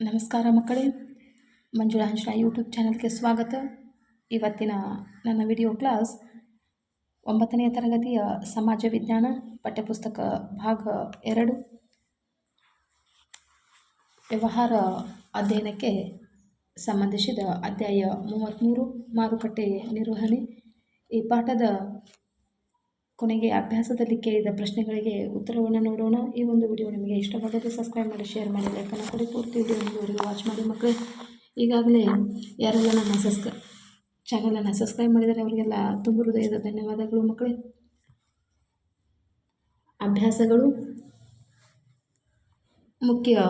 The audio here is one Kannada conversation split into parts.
ನಮಸ್ಕಾರ ಮಕ್ಕಳೇ. ಮಂಜುಳಾ ಹಂಸಳ ಯೂಟ್ಯೂಬ್ ಚಾನಲ್ಗೆ ಸ್ವಾಗತ. ಇವತ್ತಿನ ನನ್ನ ವಿಡಿಯೋ ಕ್ಲಾಸ್ ಒಂಬತ್ತನೆಯ ತರಗತಿಯ ಸಮಾಜ ವಿಜ್ಞಾನ ಪಠ್ಯಪುಸ್ತಕ ಭಾಗ ಎರಡು. ವ್ಯವಹಾರ ಅಧ್ಯಯನಕ್ಕೆ ಸಂಬಂಧಿಸಿದ ಅಧ್ಯಾಯ ಮೂವತ್ತ್ಮೂರು ಮಾರುಕಟ್ಟೆ ನಿರ್ವಹಣೆ. ಈ ಪಾಠದ ಕೊನೆಗೆ ಅಭ್ಯಾಸದಲ್ಲಿ ಕೇಳಿದ ಪ್ರಶ್ನೆಗಳಿಗೆ ಉತ್ತರವನ್ನು ನೋಡೋಣ. ಈ ಒಂದು ವಿಡಿಯೋ ನಿಮಗೆ ಇಷ್ಟವಾದರೆ ಸಬ್ಸ್ಕ್ರೈಬ್ ಮಾಡಿ, ಶೇರ್ ಮಾಡಿ ಲೈಕನ್ನು ಕೊಡಿ. ಪೂರ್ತಿ ವಿಡಿಯೋ ವಾಚ್ ಮಾಡಿ ಮಕ್ಕಳು. ಈಗಾಗಲೇ ಯಾರೆಲ್ಲ ನನ್ನ ಸಬ್ಸ್ಕ್ರೈ ಚಾನಲನ್ನು ಸಬ್ಸ್ಕ್ರೈಬ್ ಮಾಡಿದರೆ ಅವರಿಗೆಲ್ಲ ತುಂಬ ಹೃದಯದ ಧನ್ಯವಾದಗಳು ಮಕ್ಕಳೇ. ಅಭ್ಯಾಸಗಳು. ಮುಖ್ಯ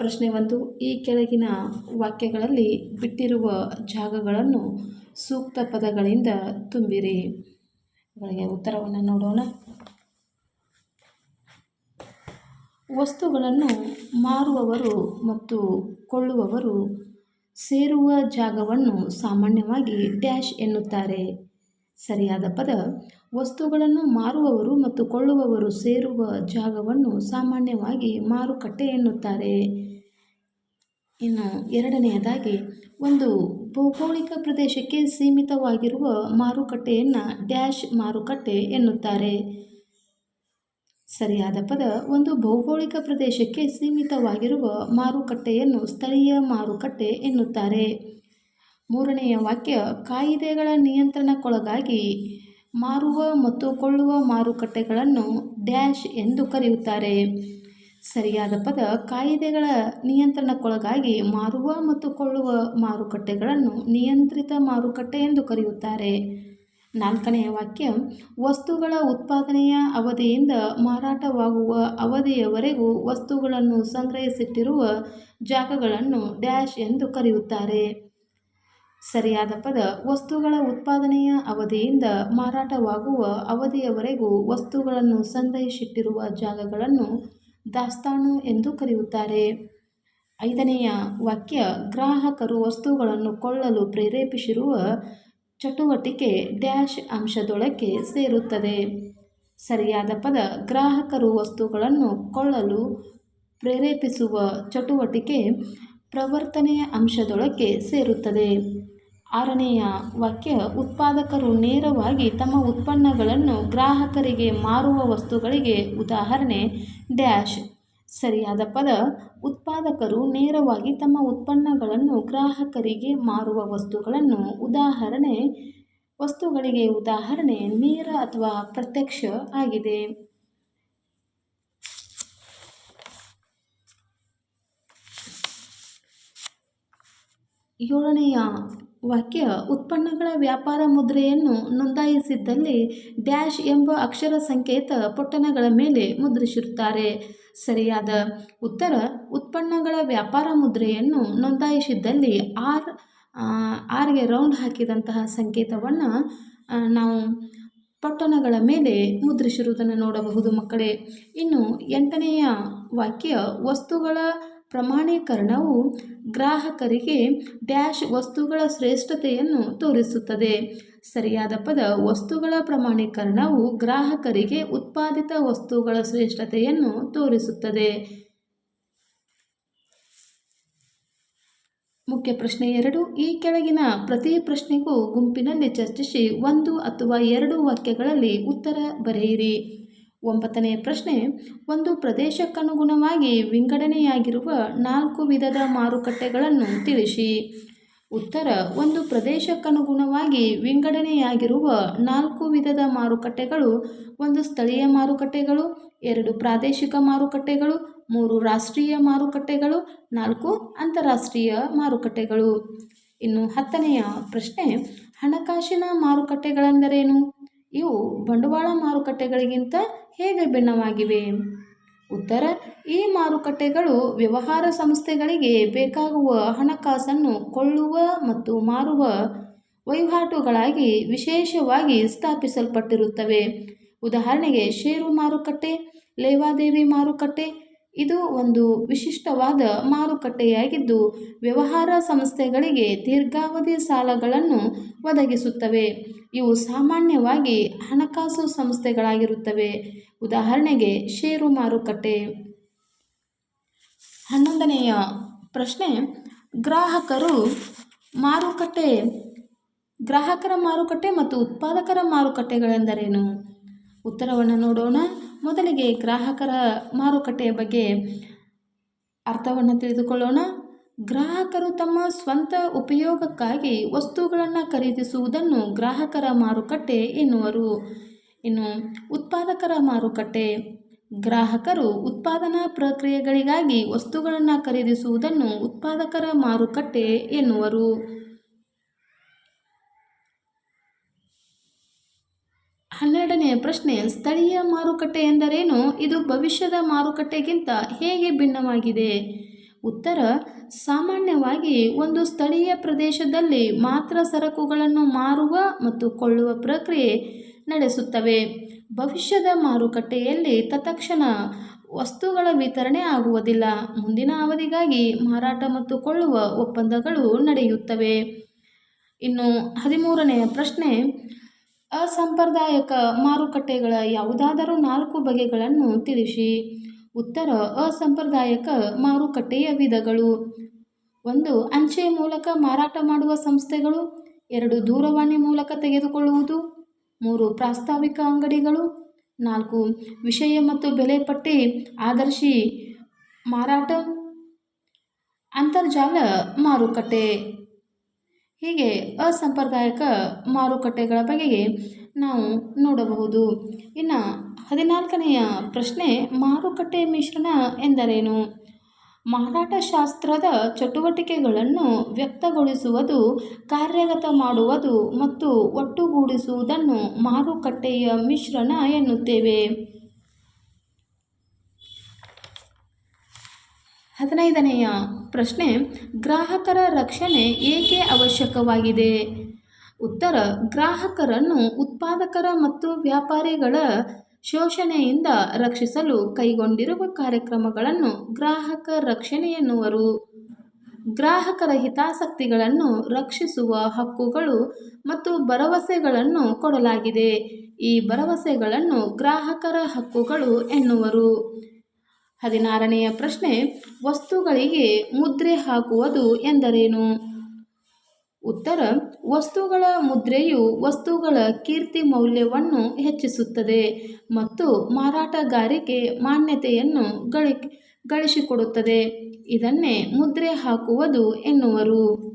ಪ್ರಶ್ನೆ ಒಂದು ಈ ಕೆಳಗಿನ ವಾಕ್ಯಗಳಲ್ಲಿ ಬಿಟ್ಟಿರುವ ಜಾಗಗಳನ್ನು ಸೂಕ್ತ ಪದಗಳಿಂದ ತುಂಬಿರಿ. ಗಳಿಗೆ ಉತ್ತರವನ್ನು ನೋಡೋಣ. ವಸ್ತುಗಳನ್ನು ಮಾರುವವರು ಮತ್ತು ಕೊಳ್ಳುವವರು ಸೇರುವ ಜಾಗವನ್ನು ಸಾಮಾನ್ಯವಾಗಿ ಡ್ಯಾಶ್ ಎನ್ನುತ್ತಾರೆ. ಸರಿಯಾದ ಪದ, ವಸ್ತುಗಳನ್ನು ಮಾರುವವರು ಮತ್ತು ಕೊಳ್ಳುವವರು ಸೇರುವ ಜಾಗವನ್ನು ಸಾಮಾನ್ಯವಾಗಿ ಮಾರುಕಟ್ಟೆ ಎನ್ನುತ್ತಾರೆ. ಇನ್ನು ಎರಡನೆಯದಾಗಿ, ಒಂದು ಭೌಗೋಳಿಕ ಪ್ರದೇಶಕ್ಕೆ ಸೀಮಿತವಾಗಿರುವ ಮಾರುಕಟ್ಟೆಯನ್ನು ಡ್ಯಾಶ್ ಮಾರುಕಟ್ಟೆ ಎನ್ನುತ್ತಾರೆ. ಸರಿಯಾದ ಪದ, ಒಂದು ಭೌಗೋಳಿಕ ಪ್ರದೇಶಕ್ಕೆ ಸೀಮಿತವಾಗಿರುವ ಮಾರುಕಟ್ಟೆಯನ್ನು ಸ್ಥಳೀಯ ಮಾರುಕಟ್ಟೆ ಎನ್ನುತ್ತಾರೆ. ಮೂರನೆಯ ವಾಕ್ಯ, ಕಾಯಿದೆಗಳ ನಿಯಂತ್ರಣಕ್ಕೊಳಗಾಗಿ ಮಾರುವ ಮತ್ತು ಕೊಳ್ಳುವ ಮಾರುಕಟ್ಟೆಗಳನ್ನು ಡ್ಯಾಶ್ ಎಂದು ಕರೆಯುತ್ತಾರೆ. ಸರಿಯಾದ ಪದ ಕಾಯಿದೆಗಳ ನಿಯಂತ್ರಣಕ್ಕೊಳಗಾಗಿ ಮಾರುವ ಮತ್ತು ಕೊಳ್ಳುವ ಮಾರುಕಟ್ಟೆಗಳನ್ನು ನಿಯಂತ್ರಿತ ಮಾರುಕಟ್ಟೆ ಎಂದು ಕರೆಯುತ್ತಾರೆ. ನಾಲ್ಕನೆಯ ವಾಕ್ಯ, ವಸ್ತುಗಳ ಉತ್ಪಾದನೆಯ ಅವಧಿಯಿಂದ ಮಾರಾಟವಾಗುವ ಅವಧಿಯವರೆಗೂ ವಸ್ತುಗಳನ್ನು ಸಂಗ್ರಹಿಸಿಟ್ಟಿರುವ ಜಾಗಗಳನ್ನು ಡ್ಯಾಶ್ ಎಂದು ಕರೆಯುತ್ತಾರೆ. ಸರಿಯಾದ ಪದ, ವಸ್ತುಗಳ ಉತ್ಪಾದನೆಯ ಅವಧಿಯಿಂದ ಮಾರಾಟವಾಗುವ ಅವಧಿಯವರೆಗೂ ವಸ್ತುಗಳನ್ನು ಸಂಗ್ರಹಿಸಿಟ್ಟಿರುವ ಜಾಗಗಳನ್ನು ದಾಸ್ತಾನು ಎಂದು ಕರೆಯುತ್ತಾರೆ. ಐದನೆಯ ವಾಕ್ಯ, ಗ್ರಾಹಕರು ವಸ್ತುಗಳನ್ನು ಕೊಳ್ಳಲು ಪ್ರೇರೇಪಿಸಿರುವ ಚಟುವಟಿಕೆ ಡ್ಯಾಶ್ ಅಂಶದೊಳಕ್ಕೆ ಸೇರುತ್ತದೆ. ಸರಿಯಾದ ಪದ, ಗ್ರಾಹಕರು ವಸ್ತುಗಳನ್ನು ಕೊಳ್ಳಲು ಪ್ರೇರೇಪಿಸುವ ಚಟುವಟಿಕೆ ಪ್ರವರ್ತನೆಯ ಅಂಶದೊಳಕ್ಕೆ ಸೇರುತ್ತದೆ. ಆರನೆಯ ವಾಕ್ಯ, ಉತ್ಪಾದಕರು ನೇರವಾಗಿ ತಮ್ಮ ಉತ್ಪನ್ನಗಳನ್ನು ಗ್ರಾಹಕರಿಗೆ ಮಾರುವ ವಸ್ತುಗಳಿಗೆ ಉದಾಹರಣೆ ಡ್ಯಾಶ್. ಸರಿಯಾದ ಪದ, ಉತ್ಪಾದಕರು ನೇರವಾಗಿ ತಮ್ಮ ಉತ್ಪನ್ನಗಳನ್ನು ಗ್ರಾಹಕರಿಗೆ ಮಾರುವ ವಸ್ತುಗಳನ್ನು ಉದಾಹರಣೆ, ವಸ್ತುಗಳಿಗೆ ಉದಾಹರಣೆ ನೇರ ಅಥವಾ ಪ್ರತ್ಯಕ್ಷ ಆಗಿದೆ. ಏಳನೆಯ ವಾಕ್ಯ, ಉತ್ಪನ್ನಗಳ ವ್ಯಾಪಾರ ಮುದ್ರೆಯನ್ನು ನೋಂದಾಯಿಸಿದ್ದಲ್ಲಿ ಡ್ಯಾಶ್ ಎಂಬ ಅಕ್ಷರ ಸಂಕೇತ ಪೊಟ್ಟಣಗಳ ಮೇಲೆ ಮುದ್ರಿಸಿರುತ್ತಾರೆ. ಸರಿಯಾದ ಉತ್ತರ, ಉತ್ಪನ್ನಗಳ ವ್ಯಾಪಾರ ಮುದ್ರೆಯನ್ನು ನೋಂದಾಯಿಸಿದ್ದಲ್ಲಿ ಆರ್ ಆರ್ಗೆ ರೌಂಡ್ ಹಾಕಿದಂತಹ ಸಂಕೇತವನ್ನು ನಾವು ಪೊಟ್ಟಣಗಳ ಮೇಲೆ ಮುದ್ರಿಸಿರುವುದನ್ನು ನೋಡಬಹುದು ಮಕ್ಕಳೇ. ಇನ್ನು ಎಂಟನೆಯ ವಾಕ್ಯ, ವಸ್ತುಗಳ ಪ್ರಮಾಣೀಕರಣವು ಗ್ರಾಹಕರಿಗೆ ಡ್ಯಾಶ್ ವಸ್ತುಗಳ ಶ್ರೇಷ್ಠತೆಯನ್ನು ತೋರಿಸುತ್ತದೆ. ಸರಿಯಾದ ಪದ ವಸ್ತುಗಳ ಪ್ರಮಾಣೀಕರಣವು ಗ್ರಾಹಕರಿಗೆ ಉತ್ಪಾದಿತ ವಸ್ತುಗಳ ಶ್ರೇಷ್ಠತೆಯನ್ನು ತೋರಿಸುತ್ತದೆ. ಮುಖ್ಯ ಪ್ರಶ್ನೆ ಎರಡು. ಈ ಕೆಳಗಿನ ಪ್ರತಿ ಪ್ರಶ್ನೆಗೂ ಗುಂಪಿನಲ್ಲಿ ಚರ್ಚಿಸಿ ಒಂದು ಅಥವಾ ಎರಡು ವಾಕ್ಯಗಳಲ್ಲಿ ಉತ್ತರ ಬರೆಯಿರಿ. ಒಂಬತ್ತನೆಯ ಪ್ರಶ್ನೆ, ಒಂದು ಪ್ರದೇಶಕ್ಕನುಗುಣವಾಗಿ ವಿಂಗಡಣೆಯಾಗಿರುವ ನಾಲ್ಕು ವಿಧದ ಮಾರುಕಟ್ಟೆಗಳನ್ನು ತಿಳಿಸಿ. ಉತ್ತರ, ಒಂದು ಪ್ರದೇಶಕ್ಕನುಗುಣವಾಗಿ ವಿಂಗಡಣೆಯಾಗಿರುವ ನಾಲ್ಕು ವಿಧದ ಮಾರುಕಟ್ಟೆಗಳು, ಒಂದು ಸ್ಥಳೀಯ ಮಾರುಕಟ್ಟೆಗಳು, ಎರಡು ಪ್ರಾದೇಶಿಕ ಮಾರುಕಟ್ಟೆಗಳು, ಮೂರು ರಾಷ್ಟ್ರೀಯ ಮಾರುಕಟ್ಟೆಗಳು, ನಾಲ್ಕು ಅಂತಾರಾಷ್ಟ್ರೀಯ ಮಾರುಕಟ್ಟೆಗಳು. ಇನ್ನು ಹತ್ತನೆಯ ಪ್ರಶ್ನೆ, ಹಣಕಾಸಿನ ಮಾರುಕಟ್ಟೆಗಳೆಂದರೇನು? ಇವು ಬಂಡವಾಳ ಮಾರುಕಟ್ಟೆಗಳಿಗಿಂತ ಹೇಗೆ ಭಿನ್ನವಾಗಿವೆ? ಉತ್ತರ, ಈ ಮಾರುಕಟ್ಟೆಗಳು ವ್ಯವಹಾರ ಸಂಸ್ಥೆಗಳಿಗೆ ಬೇಕಾಗುವ ಹಣಕಾಸನ್ನು ಕೊಳ್ಳುವ ಮತ್ತು ಮಾರುವ ವಹಿವಾಟುಗಳಾಗಿ ವಿಶೇಷವಾಗಿ ಸ್ಥಾಪಿಸಲ್ಪಟ್ಟಿರುತ್ತವೆ. ಉದಾಹರಣೆಗೆ, ಷೇರು ಮಾರುಕಟ್ಟೆ, ಲೇವಾದೇವಿ ಮಾರುಕಟ್ಟೆ, ಇದು ಒಂದು ವಿಶಿಷ್ಟವಾದ ಮಾರುಕಟ್ಟೆಯಾಗಿದ್ದು, ವ್ಯವಹಾರ ಸಂಸ್ಥೆಗಳಿಗೆ ದೀರ್ಘಾವಧಿ ಸಾಲಗಳನ್ನು ಒದಗಿಸುತ್ತವೆ. ಇವು ಸಾಮಾನ್ಯವಾಗಿ ಹಣಕಾಸು ಸಂಸ್ಥೆಗಳಾಗಿರುತ್ತವೆ. ಉದಾಹರಣೆಗೆ, ಷೇರು ಮಾರುಕಟ್ಟೆ. ಹನ್ನೊಂದನೆಯ ಪ್ರಶ್ನೆ, ಗ್ರಾಹಕರು ಮಾರುಕಟ್ಟೆ, ಗ್ರಾಹಕರ ಮಾರುಕಟ್ಟೆ ಮತ್ತು ಉತ್ಪಾದಕರ ಮಾರುಕಟ್ಟೆಗಳೆಂದರೇನು? ಉತ್ತರವನ್ನು ನೋಡೋಣ. ಮೊದಲಿಗೆ ಗ್ರಾಹಕರ ಮಾರುಕಟ್ಟೆಯ ಬಗ್ಗೆ ಅರ್ಥವನ್ನು ತಿಳಿದುಕೊಳ್ಳೋಣ. ಗ್ರಾಹಕರು ತಮ್ಮ ಸ್ವಂತ ಉಪಯೋಗಕ್ಕಾಗಿ ವಸ್ತುಗಳನ್ನು ಖರೀದಿಸುವುದನ್ನು ಗ್ರಾಹಕರ ಮಾರುಕಟ್ಟೆ ಎನ್ನುವರು. ಇನ್ನು ಉತ್ಪಾದಕರ ಮಾರುಕಟ್ಟೆ. ಗ್ರಾಹಕರು ಉತ್ಪಾದನಾ ಪ್ರಕ್ರಿಯೆಗಳಿಗಾಗಿ ವಸ್ತುಗಳನ್ನು ಖರೀದಿಸುವುದನ್ನು ಉತ್ಪಾದಕರ ಮಾರುಕಟ್ಟೆ ಎನ್ನುವರು. ಹನ್ನೆರಡನೆಯ ಪ್ರಶ್ನೆ, ಸ್ಥಳೀಯ ಮಾರುಕಟ್ಟೆ ಎಂದರೇನು? ಇದು ಭವಿಷ್ಯದ ಮಾರುಕಟ್ಟೆಗಿಂತ ಹೇಗೆ ಭಿನ್ನವಾಗಿದೆ? ಉತ್ತರ, ಸಾಮಾನ್ಯವಾಗಿ ಒಂದು ಸ್ಥಳೀಯ ಪ್ರದೇಶದಲ್ಲಿ ಮಾತ್ರ ಸರಕುಗಳನ್ನು ಮಾರುವ ಮತ್ತು ಕೊಳ್ಳುವ ಪ್ರಕ್ರಿಯೆ ನಡೆಸುತ್ತವೆ. ಭವಿಷ್ಯದ ಮಾರುಕಟ್ಟೆಯಲ್ಲಿ ತತ್ಕ್ಷಣ ವಸ್ತುಗಳ ವಿತರಣೆ ಆಗುವುದಿಲ್ಲ. ಮುಂದಿನ ಅವಧಿಗಾಗಿ ಮಾರಾಟ ಮತ್ತು ಕೊಳ್ಳುವ ಒಪ್ಪಂದಗಳು ನಡೆಯುತ್ತವೆ. ಇನ್ನು ಹದಿಮೂರನೆಯ ಪ್ರಶ್ನೆ, ಅಸಾಂಪ್ರದಾಯಿಕ ಮಾರುಕಟ್ಟೆಗಳ ಯಾವುದಾದರೂ ನಾಲ್ಕು ಬಗೆಗಳನ್ನು ತಿಳಿಸಿ. ಉತ್ತರ ಅಸಾಂಪ್ರದಾಯಿಕ ಮಾರುಕಟ್ಟೆಯ ವಿಧಗಳು. ಒಂದು, ಅಂಚೆ ಮೂಲಕ ಮಾರಾಟ ಮಾಡುವ ಸಂಸ್ಥೆಗಳು. ಎರಡು, ದೂರವಾಣಿ ಮೂಲಕ ತೆಗೆದುಕೊಳ್ಳುವುದು. ಮೂರು, ಪ್ರಾಸ್ತಾವಿಕ ಅಂಗಡಿಗಳು. ನಾಲ್ಕು, ವಿಷಯ ಮತ್ತು ಬೆಲೆ ಪಟ್ಟಿ ಆದರ್ಶಿ ಮಾರಾಟ. ಅಂತರ್ಜಾಲ ಮಾರುಕಟ್ಟೆ. ಹೀಗೆ ಅಸಾಂಪ್ರದಾಯಿಕ ಮಾರುಕಟ್ಟೆಗಳ ಬಗೆಗೆ ನಾವು ನೋಡಬಹುದು. ಇನ್ನು ಹದಿನಾಲ್ಕನೆಯ ಪ್ರಶ್ನೆ ಮಾರುಕಟ್ಟೆ ಮಿಶ್ರಣ ಎಂದರೇನು? ಮಾರಾಟಶಾಸ್ತ್ರದ ಚಟುವಟಿಕೆಗಳನ್ನು ವ್ಯಕ್ತಗೊಳಿಸುವುದು, ಕಾರ್ಯಗತ ಮಾಡುವುದು ಮತ್ತು ಒಟ್ಟುಗೂಡಿಸುವುದನ್ನು ಮಾರುಕಟ್ಟೆಯ ಮಿಶ್ರಣ ಎನ್ನುತ್ತೇವೆ. ಹದಿನೈದನೆಯ ಪ್ರಶ್ನೆ, ಗ್ರಾಹಕರ ರಕ್ಷಣೆ ಏಕೆ ಅವಶ್ಯಕವಾಗಿದೆ? ಉತ್ತರ, ಗ್ರಾಹಕರನ್ನು ಉತ್ಪಾದಕರ ಮತ್ತು ವ್ಯಾಪಾರಿಗಳ ಶೋಷಣೆಯಿಂದ ರಕ್ಷಿಸಲು ಕೈಗೊಂಡಿರುವ ಕಾರ್ಯಕ್ರಮಗಳನ್ನು ಗ್ರಾಹಕ ರಕ್ಷಣೆ ಎನ್ನುವರು. ಗ್ರಾಹಕರ ಹಿತಾಸಕ್ತಿಗಳನ್ನು ರಕ್ಷಿಸುವ ಹಕ್ಕುಗಳು ಮತ್ತು ಭರವಸೆಗಳನ್ನು ಕೊಡಲಾಗಿದೆ. ಈ ಭರವಸೆಗಳನ್ನು ಗ್ರಾಹಕರ ಹಕ್ಕುಗಳು ಎನ್ನುವರು. ಹದಿನಾರನೆಯ ಪ್ರಶ್ನೆ, ವಸ್ತುಗಳಿಗೆ ಮುದ್ರೆ ಹಾಕುವುದು ಎಂದರೇನು? ಉತ್ತರ, ವಸ್ತುಗಳ ಮುದ್ರೆಯು ವಸ್ತುಗಳ ಕೀರ್ತಿ ಮೌಲ್ಯವನ್ನು ಹೆಚ್ಚಿಸುತ್ತದೆ ಮತ್ತು ಮಾರಾಟಗಾರಿಕೆ ಮಾನ್ಯತೆಯನ್ನು ಗಳಿ ಗಳಿಸಿಕೊಡುತ್ತದೆ. ಇದನ್ನೇ ಮುದ್ರೆ ಹಾಕುವುದು ಎನ್ನುವರು.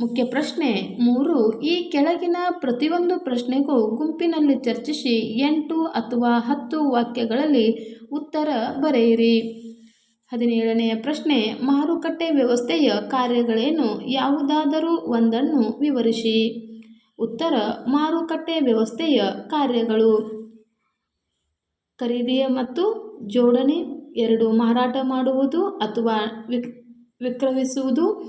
ಮುಖ್ಯ ಪ್ರಶ್ನೆ ಮೂರು, ಈ ಕೆಳಗಿನ ಪ್ರತಿಯೊಂದು ಪ್ರಶ್ನೆಗೂ ಗುಂಪಿನಲ್ಲಿ ಚರ್ಚಿಸಿ ಎಂಟು ಅಥವಾ ಹತ್ತು ವಾಕ್ಯಗಳಲ್ಲಿ ಉತ್ತರ ಬರೆಯಿರಿ. ಹದಿನೇಳನೆಯ ಪ್ರಶ್ನೆ, ಮಾರುಕಟ್ಟೆ ವ್ಯವಸ್ಥೆಯ ಕಾರ್ಯಗಳೇನು? ಯಾವುದಾದರೂ ಒಂದನ್ನು ವಿವರಿಸಿ. ಉತ್ತರ, ಮಾರುಕಟ್ಟೆ ವ್ಯವಸ್ಥೆಯ ಕಾರ್ಯಗಳು. ಖರೀದಿಯ ಮತ್ತು ಜೋಡಣೆ ಎರಡು ಮಾರಾಟ ಮಾಡುವುದು ಅಥವಾ ವಿಕ್, ವಿಕ್ರಮಿಸುವುದು.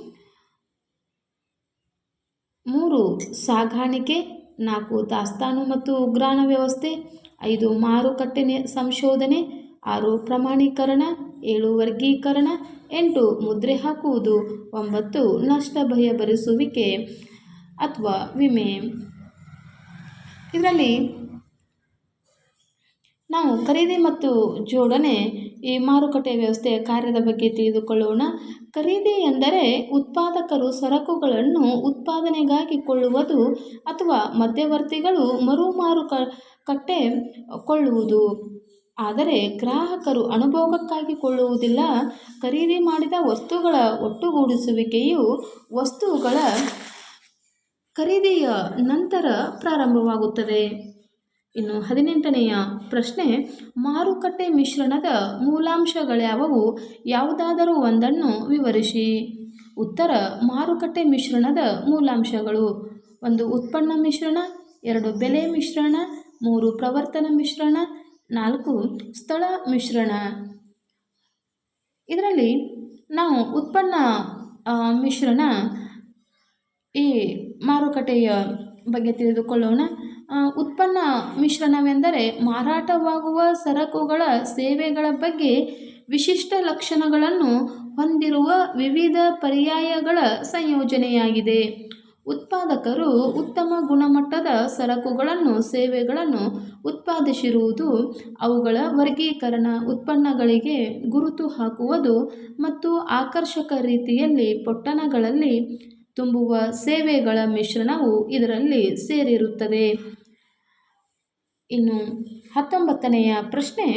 ಮೂರು, ಸಾಗಾಣಿಕೆ. ನಾಲ್ಕು, ದಾಸ್ತಾನು ಮತ್ತು ಉಗ್ರಾಣ ವ್ಯವಸ್ಥೆ. ಐದು, ಮಾರುಕಟ್ಟೆ ಸಂಶೋಧನೆ. ಆರು ಪ್ರಮಾಣೀಕರಣ, ಏಳು ವರ್ಗೀಕರಣ, ಎಂಟು ಮುದ್ರೆ ಹಾಕುವುದು, ಒಂಬತ್ತು ನಷ್ಟ ಭಯ ಭರಿಸುವಿಕೆ ಅಥವಾ ವಿಮೆ. ಇದರಲ್ಲಿ ನಾವು ಖರೀದಿ ಮತ್ತು ಜೋಡಣೆ, ಈ ಮಾರುಕಟ್ಟೆ ವ್ಯವಸ್ಥೆಯ ಕಾರ್ಯದ ಬಗ್ಗೆ ತಿಳಿದುಕೊಳ್ಳೋಣ. ಖರೀದಿ ಎಂದರೆ ಉತ್ಪಾದಕರು ಸರಕುಗಳನ್ನು ಉತ್ಪಾದನೆಗಾಗಿ ಕೊಳ್ಳುವುದು ಅಥವಾ ಮಧ್ಯವರ್ತಿಗಳು ಮರು ಮಾರುಕ ಕಟ್ಟೆ ಕೊಳ್ಳುವುದು. ಆದರೆ ಗ್ರಾಹಕರು ಅನುಭೋಗಕ್ಕಾಗಿ ಕೊಳ್ಳುವುದಿಲ್ಲ. ಖರೀದಿ ಮಾಡಿದ ವಸ್ತುಗಳ ಒಟ್ಟುಗೂಡಿಸುವಿಕೆಯು ವಸ್ತುಗಳ ಖರೀದಿಯ ನಂತರ ಪ್ರಾರಂಭವಾಗುತ್ತದೆ. ಇನ್ನು ಹದಿನೆಂಟನೆಯ ಪ್ರಶ್ನೆ, ಮಾರುಕಟ್ಟೆ ಮಿಶ್ರಣದ ಮೂಲಾಂಶಗಳ್ಯಾವವು? ಯಾವುದಾದರೂ ಒಂದನ್ನು ವಿವರಿಸಿ. ಉತ್ತರ, ಮಾರುಕಟ್ಟೆ ಮಿಶ್ರಣದ ಮೂಲಾಂಶಗಳು. ಒಂದು ಉತ್ಪನ್ನ ಮಿಶ್ರಣ, ಎರಡು ಬೆಲೆ ಮಿಶ್ರಣ, ಮೂರು ಪ್ರವರ್ತನ ಮಿಶ್ರಣ ನಾಲ್ಕು, ಸ್ಥಳ ಮಿಶ್ರಣ. ಇದರಲ್ಲಿ ನಾವು ಉತ್ಪನ್ನ ಮಿಶ್ರಣ ಈ ಮಾರುಕಟ್ಟೆಯ ಬಗ್ಗೆ ತಿಳಿದುಕೊಳ್ಳೋಣ. ಉತ್ಪನ್ನ ಮಿಶ್ರಣವೆಂದರೆ ಮಾರಾಟವಾಗುವ ಸರಕುಗಳ ಸೇವೆಗಳ ಬಗ್ಗೆ ವಿಶಿಷ್ಟ ಲಕ್ಷಣಗಳನ್ನು ಹೊಂದಿರುವ ವಿವಿಧ ಪರ್ಯಾಯಗಳ ಸಂಯೋಜನೆಯಾಗಿದೆ. ಉತ್ಪಾದಕರು ಉತ್ತಮ ಗುಣಮಟ್ಟದ ಸರಕುಗಳನ್ನು, ಸೇವೆಗಳನ್ನು ಉತ್ಪಾದಿಸಿರುವುದು ಅವುಗಳ ವರ್ಗೀಕರಣ ಉತ್ಪನ್ನಗಳಿಗೆ ಗುರುತು ಹಾಕುವುದು ಮತ್ತು ಆಕರ್ಷಕ ರೀತಿಯಲ್ಲಿ ಪೊಟ್ಟಣಗಳಲ್ಲಿ ತುಂಬುವ ಸೇವೆಗಳ ಮಿಶ್ರಣವು ಇದರಲ್ಲಿ ಸೇರಿರುತ್ತದೆ. ಇನ್ನು ಹತ್ತೊಂಬತ್ತನೆಯ ಪ್ರಶ್ನೆ,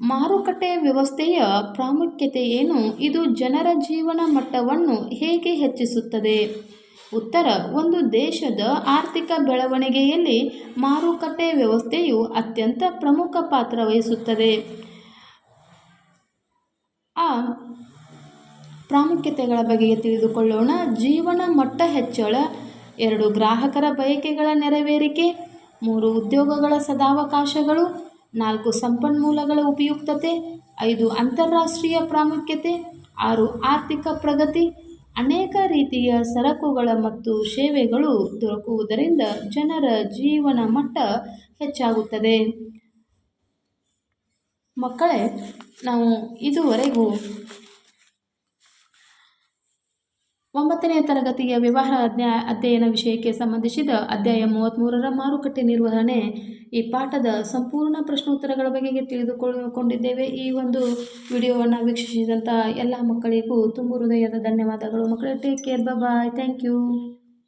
ಮಾರುಕಟ್ಟೆ ವ್ಯವಸ್ಥೆಯ ಪ್ರಾಮುಖ್ಯತೆ ಏನು? ಇದು ಜನರ ಜೀವನ ಮಟ್ಟವನ್ನು ಹೇಗೆ ಹೆಚ್ಚಿಸುತ್ತದೆ? ಉತ್ತರ, ಒಂದು ದೇಶದ ಆರ್ಥಿಕ ಬೆಳವಣಿಗೆಯಲ್ಲಿ ಮಾರುಕಟ್ಟೆ ವ್ಯವಸ್ಥೆಯು ಅತ್ಯಂತ ಪ್ರಮುಖ ಪಾತ್ರ ವಹಿಸುತ್ತದೆ. ಆ ಪ್ರಾಮುಖ್ಯತೆಗಳ ಬಗ್ಗೆ ತಿಳಿದುಕೊಳ್ಳೋಣ. ಜೀವನ ಮಟ್ಟ ಹೆಚ್ಚಳ, ಎರಡು ಗ್ರಾಹಕರ ಬಯಕೆಗಳ ನೆರವೇರಿಕೆ, ಮೂರು ಉದ್ಯೋಗಗಳ ಸದಾವಕಾಶಗಳು, ನಾಲ್ಕು ಸಂಪನ್ಮೂಲಗಳ ಉಪಯುಕ್ತತೆ, ಐದು ಅಂತಾರಾಷ್ಟ್ರೀಯ ಪ್ರಾಮುಖ್ಯತೆ, ಆರು ಆರ್ಥಿಕ ಪ್ರಗತಿ ಅನೇಕ ರೀತಿಯ ಸರಕುಗಳ ಮತ್ತು ಸೇವೆಗಳು ದೊರಕುವುದರಿಂದ ಜನರ ಜೀವನ ಮಟ್ಟ ಹೆಚ್ಚಾಗುತ್ತದೆ. ಮಕ್ಕಳೇ ನಾವು ಇದುವರೆಗೂ ಒಂಬತ್ತನೆಯ ತರಗತಿಯ ವ್ಯವಹಾರ ಅಧ್ಯಾಯ ಅಧ್ಯಯನ ವಿಷಯಕ್ಕೆ ಸಂಬಂಧಿಸಿದ ಅಧ್ಯಾಯ ಮೂವತ್ತ್ಮೂರರ ಮಾರುಕಟ್ಟೆ ನಿರ್ವಹಣೆ ಈ ಪಾಠದ ಸಂಪೂರ್ಣ ಪ್ರಶ್ನೋತ್ತರಗಳ ಬಗೆಗೆ ತಿಳಿದುಕೊಳ್ಳಕೊಂಡಿದ್ದೇವೆ. ಈ ಒಂದು ವಿಡಿಯೋವನ್ನು ವೀಕ್ಷಿಸಿದಂಥ ಎಲ್ಲ ಮಕ್ಕಳಿಗೂ ತುಂಬ ಹೃದಯದ ಧನ್ಯವಾದಗಳು. ಮಕ್ಕಳು take care bye thank you